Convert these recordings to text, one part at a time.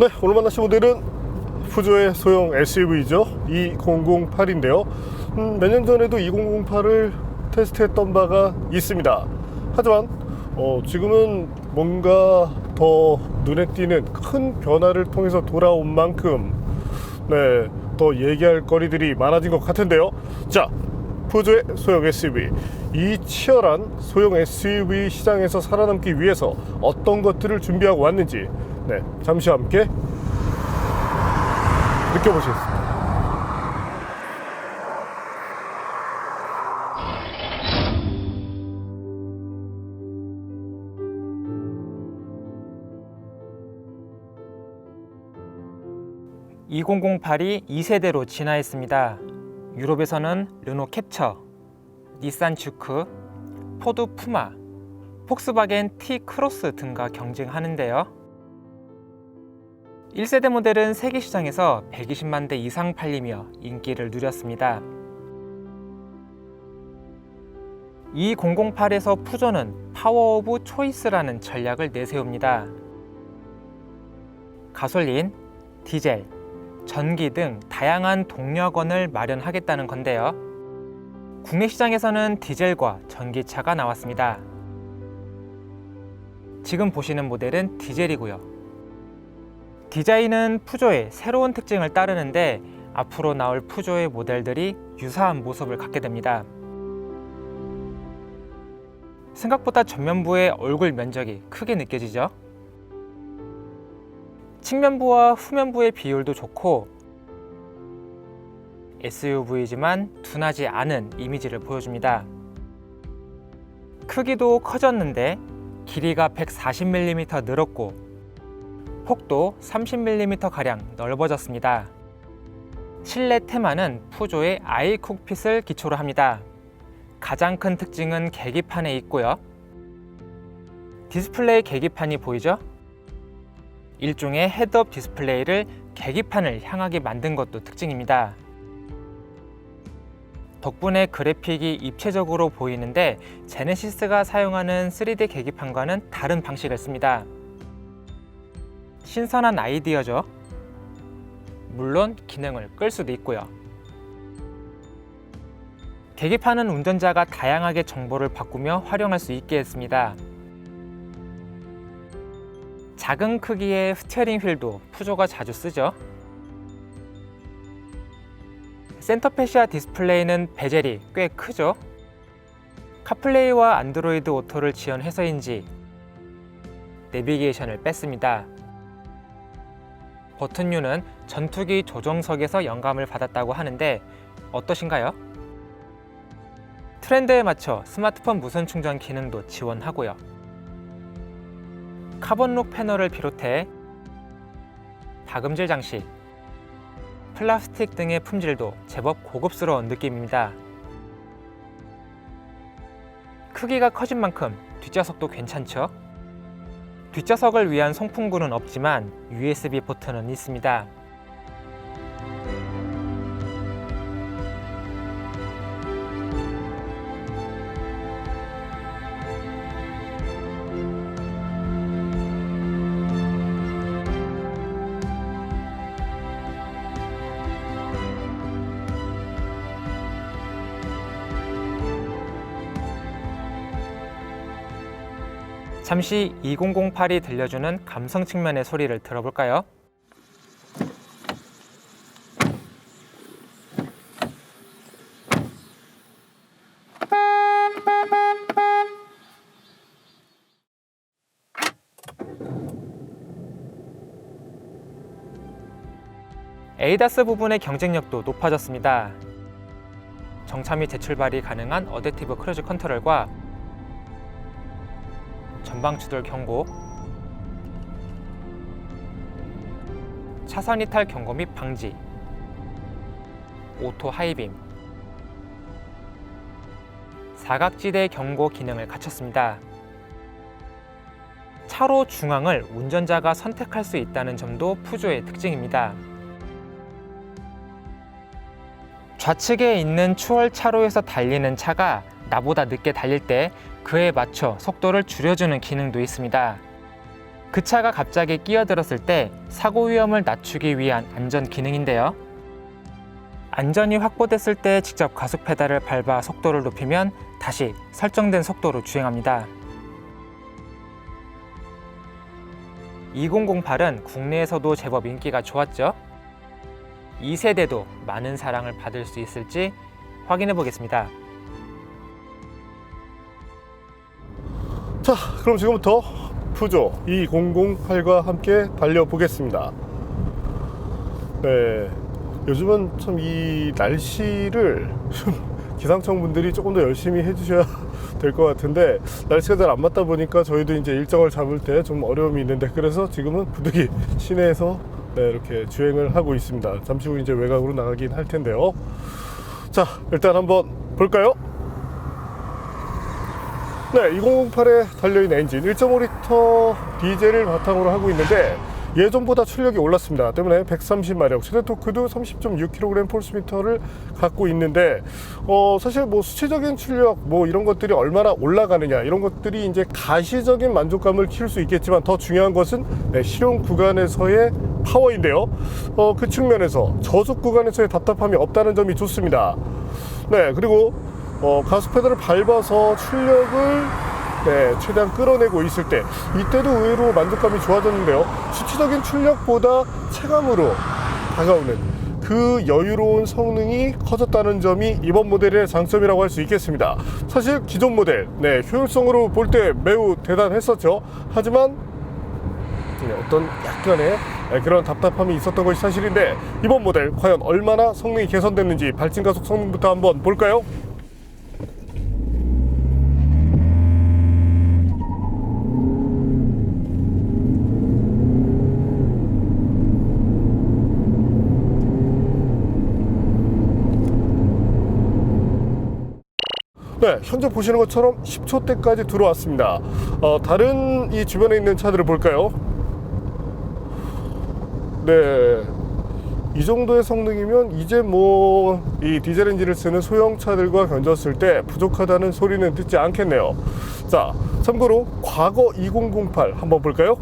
네, 오늘 만나신 모델은 푸조의 소형 SUV죠. 2008인데요. 음, 몇년 전에도 2008을 테스트했던 바가 있습니다. 하지만 어, 지금은 뭔가 더 눈에 띄는 큰 변화를 통해서 돌아온 만큼 네, 더 얘기할 거리들이 많아진 것 같은데요. 자, 푸조의 소형 SUV. 이 치열한 소형 SUV 시장에서 살아남기 위해서 어떤 것들을 준비하고 왔는지 네, 잠시 함께 느껴보시겠습니다. (2008이) 2세대로 진화했습니다 유럽에서는 르노 캡처 닛산 주크 포드 푸마 폭스바겐 T 크로스 등과 경쟁하는데요 1세대 모델은 세계 시장에서 120만 대 이상 팔리며 인기를 누렸습니다. 2008에서 푸조는 파워 오브 초이스라는 전략을 내세웁니다. 가솔린, 디젤, 전기 등 다양한 동력원을 마련하겠다는 건데요. 국내 시장에서는 디젤과 전기차가 나왔습니다. 지금 보시는 모델은 디젤이고요. 디자인은 푸조의 새로운 특징을 따르는데 앞으로 나올 푸조의 모델들이 유사한 모습을 갖게 됩니다. 생각보다 전면부의 얼굴 면적이 크게 느껴지죠? 측면부와 후면부의 비율도 좋고 SUV지만 둔하지 않은 이미지를 보여줍니다. 크기도 커졌는데 길이가 140mm 늘었고 폭도 30mm 가량 넓어졌습니다. 실내 테마는 푸조의 아이 콕핏을 기초로 합니다. 가장 큰 특징은 계기판에 있고요. 디스플레이 계기판이 보이죠? 일종의 헤드업 디스플레이를 계기판을 향하게 만든 것도 특징입니다. 덕분에 그래픽이 입체적으로 보이는데 제네시스가 사용하는 3D 계기판과는 다른 방식을 씁니다. 신선한 아이디어죠. 물론 기능을 끌 수도 있고요. 계기판은 운전자가 다양하게 정보를 바꾸며 활용할 수 있게 했습니다. 작은 크기의 스티어링 휠도 푸조가 자주 쓰죠. 센터페시아 디스플레이는 베젤이 꽤 크죠. 카플레이와 안드로이드 오토를 지원해서인지 내비게이션을 뺐습니다. 버튼류는 전투기 조종석에서 영감을 받았다고 하는데 어떠신가요? 트렌드에 맞춰 스마트폰 무선 충전 기능도 지원하고요. 카본룩 패널을 비롯해 다금질 장식, 플라스틱 등의 품질도 제법 고급스러운 느낌입니다. 크기가 커진 만큼 뒷좌석도 괜찮죠? 뒷좌석을 위한 송풍구는 없지만 USB 포트는 있습니다. 잠시 2008이 들려주는 감성 측면의 소리를 들어볼까요? 에이다스 부분의 경쟁력도 높아졌습니다. 정차 및 재출발이 가능한 어댑티브 크루즈 컨트롤과 전방 추돌 경고, 차선 이탈 경고 및 방지, 오토 하이빔, 사각지대 경고 기능을 갖췄습니다. 차로 중앙을 운전자가 선택할 수 있다는 점도 푸조의 특징입니다. 좌측에 있는 추월 차로에서 달리는 차가 나보다 늦게 달릴 때 그에 맞춰 속도를 줄여주는 기능도 있습니다. 그 차가 갑자기 끼어들었을 때 사고 위험을 낮추기 위한 안전 기능인데요. 안전이 확보됐을 때 직접 가속 페달을 밟아 속도를 높이면 다시 설정된 속도로 주행합니다. 2008은 국내에서도 제법 인기가 좋았죠. 2세대도 많은 사랑을 받을 수 있을지 확인해 보겠습니다. 자, 그럼 지금부터 푸조 2008과 함께 달려보겠습니다. 네, 요즘은 참 이 날씨를 좀 기상청 분들이 조금 더 열심히 해주셔야 될 것 같은데 날씨가 잘 안 맞다 보니까 저희도 이제 일정을 잡을 때 좀 어려움이 있는데 그래서 지금은 부득이 시내에서 네, 이렇게 주행을 하고 있습니다. 잠시 후 이제 외곽으로 나가긴 할 텐데요. 자, 일단 한번 볼까요? 네, 2008에 달려있는 엔진 1.5리터 디젤을 바탕으로 하고 있는데 예전보다 출력이 올랐습니다. 때문에 130마력, 최대 토크도 30.6kg 폴스미터를 갖고 있는데 어, 사실 뭐 수치적인 출력 뭐 이런 것들이 얼마나 올라가느냐 이런 것들이 이제 가시적인 만족감을 키울 수 있겠지만 더 중요한 것은 네, 실용 구간에서의 파워인데요. 어, 그 측면에서 저속 구간에서의 답답함이 없다는 점이 좋습니다. 네, 그리고 어, 가속 페달을 밟아서 출력을 네, 최대한 끌어내고 있을 때 이때도 의외로 만족감이 좋아졌는데요. 수치적인 출력보다 체감으로 다가오는 그 여유로운 성능이 커졌다는 점이 이번 모델의 장점이라고 할 수 있겠습니다. 사실 기존 모델, 네, 효율성으로 볼 때 매우 대단했었죠. 하지만 네, 어떤 약간의 네, 그런 답답함이 있었던 것이 사실인데 이번 모델 과연 얼마나 성능이 개선됐는지 발진 가속 성능부터 한번 볼까요? 네, 현재 보시는 것처럼 10초대까지 들어왔습니다. 어, 다른 이 주변에 있는 차들을 볼까요? 네. 이 정도의 성능이면 이제 뭐 이 디젤 엔진을 쓰는 소형 차들과 견졌을 때 부족하다는 소리는 듣지 않겠네요. 자, 참고로 과거 2008 한번 볼까요?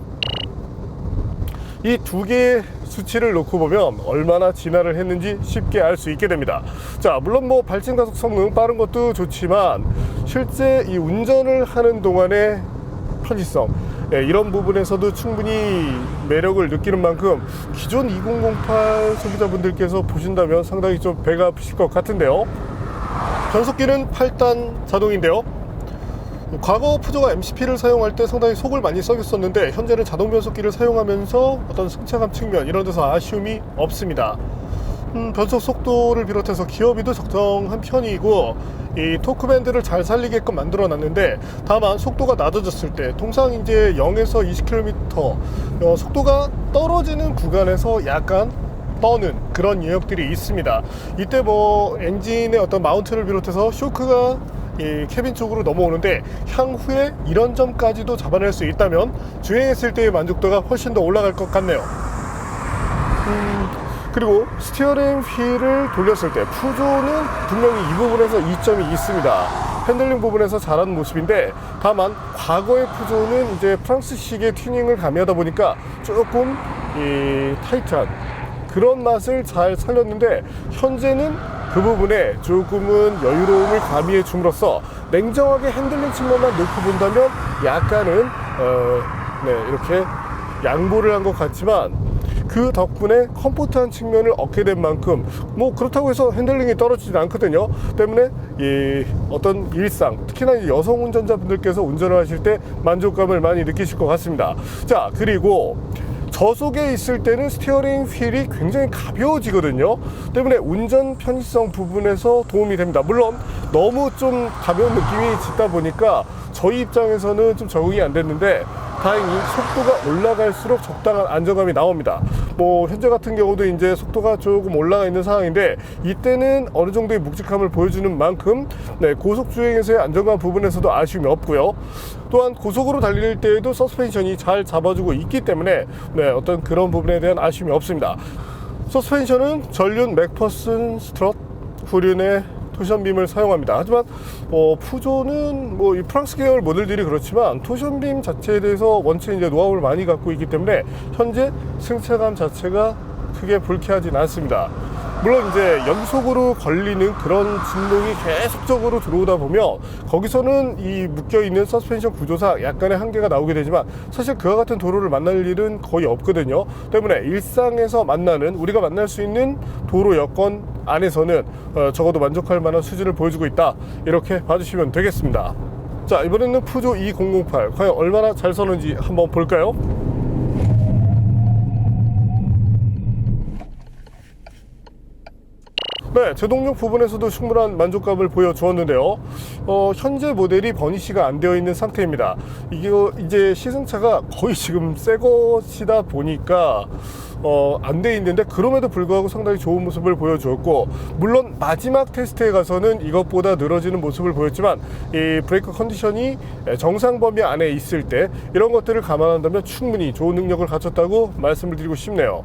이 두 개의 수치를 놓고 보면 얼마나 진화를 했는지 쉽게 알 수 있게 됩니다. 자, 물론 뭐 발진 가속 성능 빠른 것도 좋지만 실제 이 운전을 하는 동안의 편의성 예, 이런 부분에서도 충분히 매력을 느끼는 만큼 기존 2008 소비자분들께서 보신다면 상당히 좀 배가 아프실 것 같은데요. 변속기는 8단 자동인데요. 과거 푸조가 MCP를 사용할 때 상당히 속을 많이 썩였었는데 현재는 자동 변속기를 사용하면서 어떤 승차감 측면 이런 데서 아쉬움이 없습니다. 음, 변속 속도를 비롯해서 기어비도 적정한 편이고 이 토크 밴드를 잘 살리게끔 만들어 놨는데 다만 속도가 낮아졌을 때 통상 이제 0에서 20km 어, 속도가 떨어지는 구간에서 약간 떠는 그런 영역들이 있습니다. 이때 뭐 엔진의 어떤 마운트를 비롯해서 쇼크가 이 캐빈 쪽으로 넘어오는데 향후에 이런 점까지도 잡아낼 수 있다면 주행했을 때의 만족도가 훨씬 더 올라갈 것 같네요. 음, 그리고 스티어링 휠을 돌렸을 때 푸조는 분명히 이 부분에서 이점이 있습니다. 핸들링 부분에서 잘하는 모습인데 다만 과거의 푸조는 이제 프랑스식의 튜닝을 가미하다 보니까 조금 이 타이트한 그런 맛을 잘 살렸는데 현재는 그 부분에 조금은 여유로움을 가미해 줌으로써 냉정하게 핸들링 측면만 놓고 본다면 약간은 어, 네, 이렇게 양보를 한 것 같지만 그 덕분에 컴포트한 측면을 얻게 된 만큼 뭐 그렇다고 해서 핸들링이 떨어지진 않거든요. 때문에 이 어떤 일상 특히나 여성 운전자분들께서 운전을 하실 때 만족감을 많이 느끼실 것 같습니다. 자 그리고 저속에 있을 때는 스티어링 휠이 굉장히 가벼워지거든요. 때문에 운전 편의성 부분에서 도움이 됩니다. 물론 너무 좀 가벼운 느낌이 짙다 보니까 저희 입장에서는 좀 적응이 안 됐는데 다행히 속도가 올라갈수록 적당한 안정감이 나옵니다. 뭐 현재 같은 경우도 이제 속도가 조금 올라가 있는 상황인데 이때는 어느 정도의 묵직함을 보여주는 만큼 네, 고속 주행에서의 안정감 부분에서도 아쉬움이 없고요. 또한 고속으로 달릴 때에도 서스펜션이 잘 잡아주고 있기 때문에 네, 어떤 그런 부분에 대한 아쉬움이 없습니다. 서스펜션은 전륜 맥퍼슨 스트럿 후륜의 토션빔을 사용합니다. 하지만 어, 푸조는 뭐 이 프랑스 계열 모델들이 그렇지만 토션빔 자체에 대해서 원체 이제 노하우를 많이 갖고 있기 때문에 현재 승차감 자체가 크게 불쾌하진 않습니다. 물론 이제 연속으로 걸리는 그런 진동이 계속적으로 들어오다 보면 거기서는 이 묶여 있는 서스펜션 구조상 약간의 한계가 나오게 되지만 사실 그와 같은 도로를 만날 일은 거의 없거든요. 때문에 일상에서 만나는 우리가 만날 수 있는 도로 여건 안에서는 어, 적어도 만족할 만한 수준을 보여주고 있다. 이렇게 봐주시면 되겠습니다. 자 이번에는 푸조 2008 과연 얼마나 잘 서는지 한번 볼까요? 네, 제동력 부분에서도 충분한 만족감을 보여주었는데요. 어, 현재 모델이 버니시가 안 되어 있는 상태입니다. 이게 이제 시승차가 거의 지금 새 것이다 보니까 어, 안 돼 있는데 그럼에도 불구하고 상당히 좋은 모습을 보여주었고 물론 마지막 테스트에 가서는 이것보다 늘어지는 모습을 보였지만 이 브레이크 컨디션이 정상 범위 안에 있을 때 이런 것들을 감안한다면 충분히 좋은 능력을 갖췄다고 말씀을 드리고 싶네요.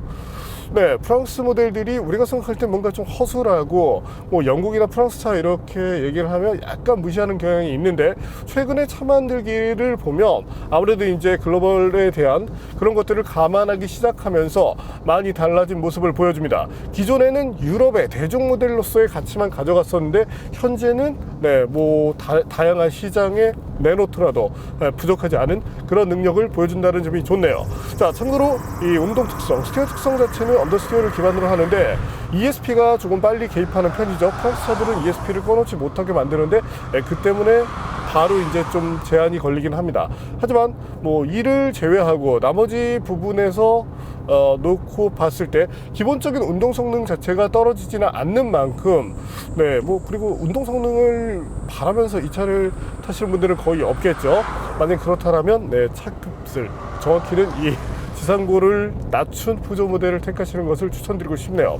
네, 프랑스 모델들이 우리가 생각할 때 뭔가 좀 허술하고 뭐 영국이나 프랑스 차 이렇게 얘기를 하면 약간 무시하는 경향이 있는데 최근에 차 만들기를 보면 아무래도 이제 글로벌에 대한 그런 것들을 감안하기 시작하면서 많이 달라진 모습을 보여줍니다. 기존에는 유럽의 대중 모델로서의 가치만 가져갔었는데 현재는 네, 뭐 다, 다양한 시장에 내놓더라도 네, 부족하지 않은 그런 능력을 보여준다는 점이 좋네요. 자, 참고로 이 운동 특성, 스티어 특성 자체는 언더스티어를 기반으로 하는데 ESP가 조금 빨리 개입하는 편이죠. 프랑스 차들은 ESP를 꺼놓지 못하게 만드는데 네, 그 때문에 바로 이제 좀 제한이 걸리긴 합니다. 하지만 뭐 이를 제외하고 나머지 부분에서 어, 놓고 봤을 때 기본적인 운동 성능 자체가 떨어지지는 않는 만큼 네 뭐 그리고 운동 성능을 바라면서 이 차를 타시는 분들은 거의 없겠죠. 만약 그렇다면 네 차급을 정확히는 이 지상고를 낮춘 푸조 모델을 택하시는 것을 추천드리고 싶네요.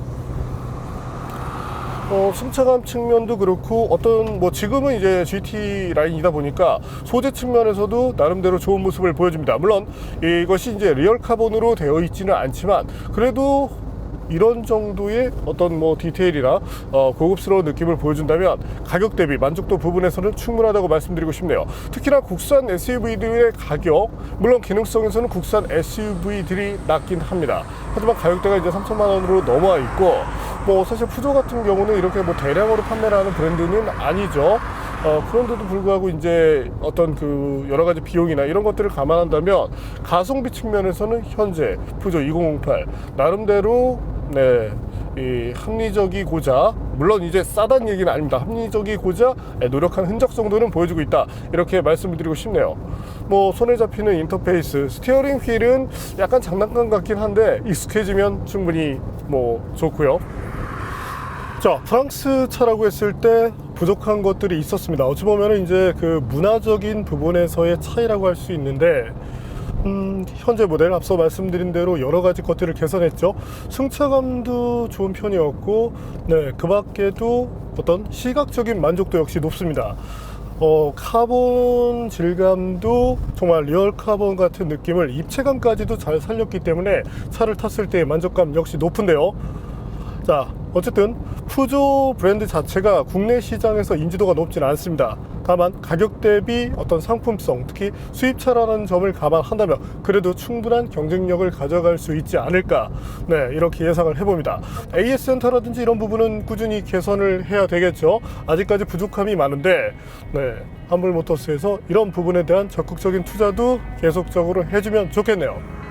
어, 승차감 측면도 그렇고 어떤 뭐 지금은 이제 GT 라인이다 보니까 소재 측면에서도 나름대로 좋은 모습을 보여줍니다. 물론 이것이 이제 리얼 카본으로 되어 있지는 않지만 그래도 이런 정도의 어떤 뭐 디테일이나 어, 고급스러운 느낌을 보여준다면 가격 대비 만족도 부분에서는 충분하다고 말씀드리고 싶네요. 특히나 국산 SUV들의 가격, 물론 기능성에서는 국산 SUV들이 낮긴 합니다. 하지만 가격대가 이제 3천만 원으로 넘어와 있고, 뭐 사실 푸조 같은 경우는 이렇게 뭐 대량으로 판매를 하는 브랜드는 아니죠. 어, 그런데도 불구하고 이제 어떤 그 여러 가지 비용이나 이런 것들을 감안한다면 가성비 측면에서는 현재 푸조 2008 나름대로 네, 이 합리적이고자 물론 이제 싸다는 얘기는 아닙니다. 합리적이고자 노력한 흔적 정도는 보여주고 있다. 이렇게 말씀을 드리고 싶네요. 뭐 손에 잡히는 인터페이스, 스티어링 휠은 약간 장난감 같긴 한데 익숙해지면 충분히 뭐 좋고요. 자, 프랑스 차라고 했을 때 부족한 것들이 있었습니다. 어찌 보면 이제 그 문화적인 부분에서의 차이라고 할 수 있는데, 음, 현재 모델 앞서 말씀드린 대로 여러 가지 것들을 개선했죠. 승차감도 좋은 편이었고, 네, 그 밖에도 어떤 시각적인 만족도 역시 높습니다. 어, 카본 질감도 정말 리얼 카본 같은 느낌을 입체감까지도 잘 살렸기 때문에 차를 탔을 때의 만족감 역시 높은데요. 자, 어쨌든 푸조 브랜드 자체가 국내 시장에서 인지도가 높지는 않습니다. 다만 가격 대비 어떤 상품성, 특히 수입차라는 점을 감안한다면 그래도 충분한 경쟁력을 가져갈 수 있지 않을까. 네, 이렇게 예상을 해봅니다. AS 센터라든지 이런 부분은 꾸준히 개선을 해야 되겠죠. 아직까지 부족함이 많은데, 네, 한물모터스에서 이런 부분에 대한 적극적인 투자도 계속적으로 해주면 좋겠네요.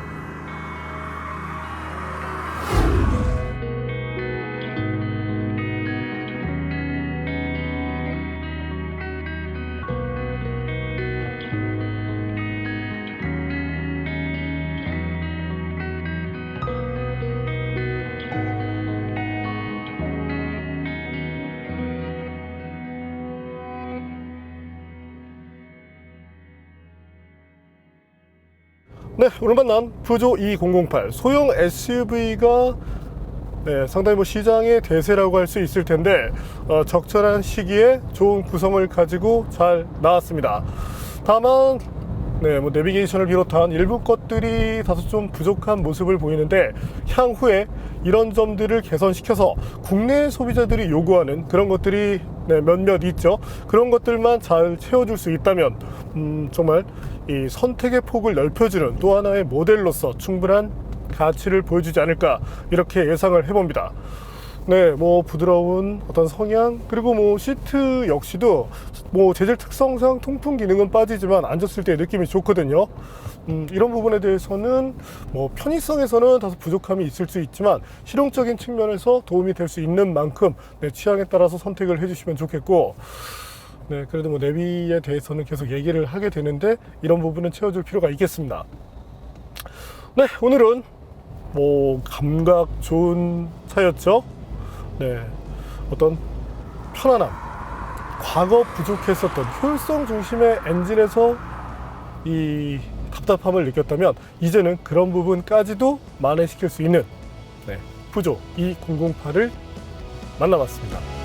네, 오늘 만난 푸조 2008 소형 SUV가 네, 상당히 뭐 시장의 대세라고 할 수 있을 텐데 어, 적절한 시기에 좋은 구성을 가지고 잘 나왔습니다. 다만 네, 뭐 내비게이션을 비롯한 일부 것들이 다소 좀 부족한 모습을 보이는데 향후에 이런 점들을 개선시켜서 국내 소비자들이 요구하는 그런 것들이 네, 몇몇 있죠. 그런 것들만 잘 채워줄 수 있다면 음, 정말 이 선택의 폭을 넓혀주는 또 하나의 모델로서 충분한 가치를 보여주지 않을까 이렇게 예상을 해봅니다. 네, 뭐 부드러운 어떤 성향 그리고 뭐 시트 역시도 뭐 재질 특성상 통풍 기능은 빠지지만 앉았을 때 느낌이 좋거든요. 음, 이런 부분에 대해서는 뭐 편의성에서는 다소 부족함이 있을 수 있지만 실용적인 측면에서 도움이 될 수 있는 만큼 내 취향에 따라서 선택을 해주시면 좋겠고 네, 그래도 뭐 내비에 대해서는 계속 얘기를 하게 되는데 이런 부분은 채워줄 필요가 있겠습니다. 네, 오늘은 뭐 감각 좋은 차였죠. 네, 어떤 편안함, 과거 부족했었던 효율성 중심의 엔진에서 이 답답함을 느꼈다면 이제는 그런 부분까지도 만회시킬 수 있는 네, 푸조 2008을 만나봤습니다.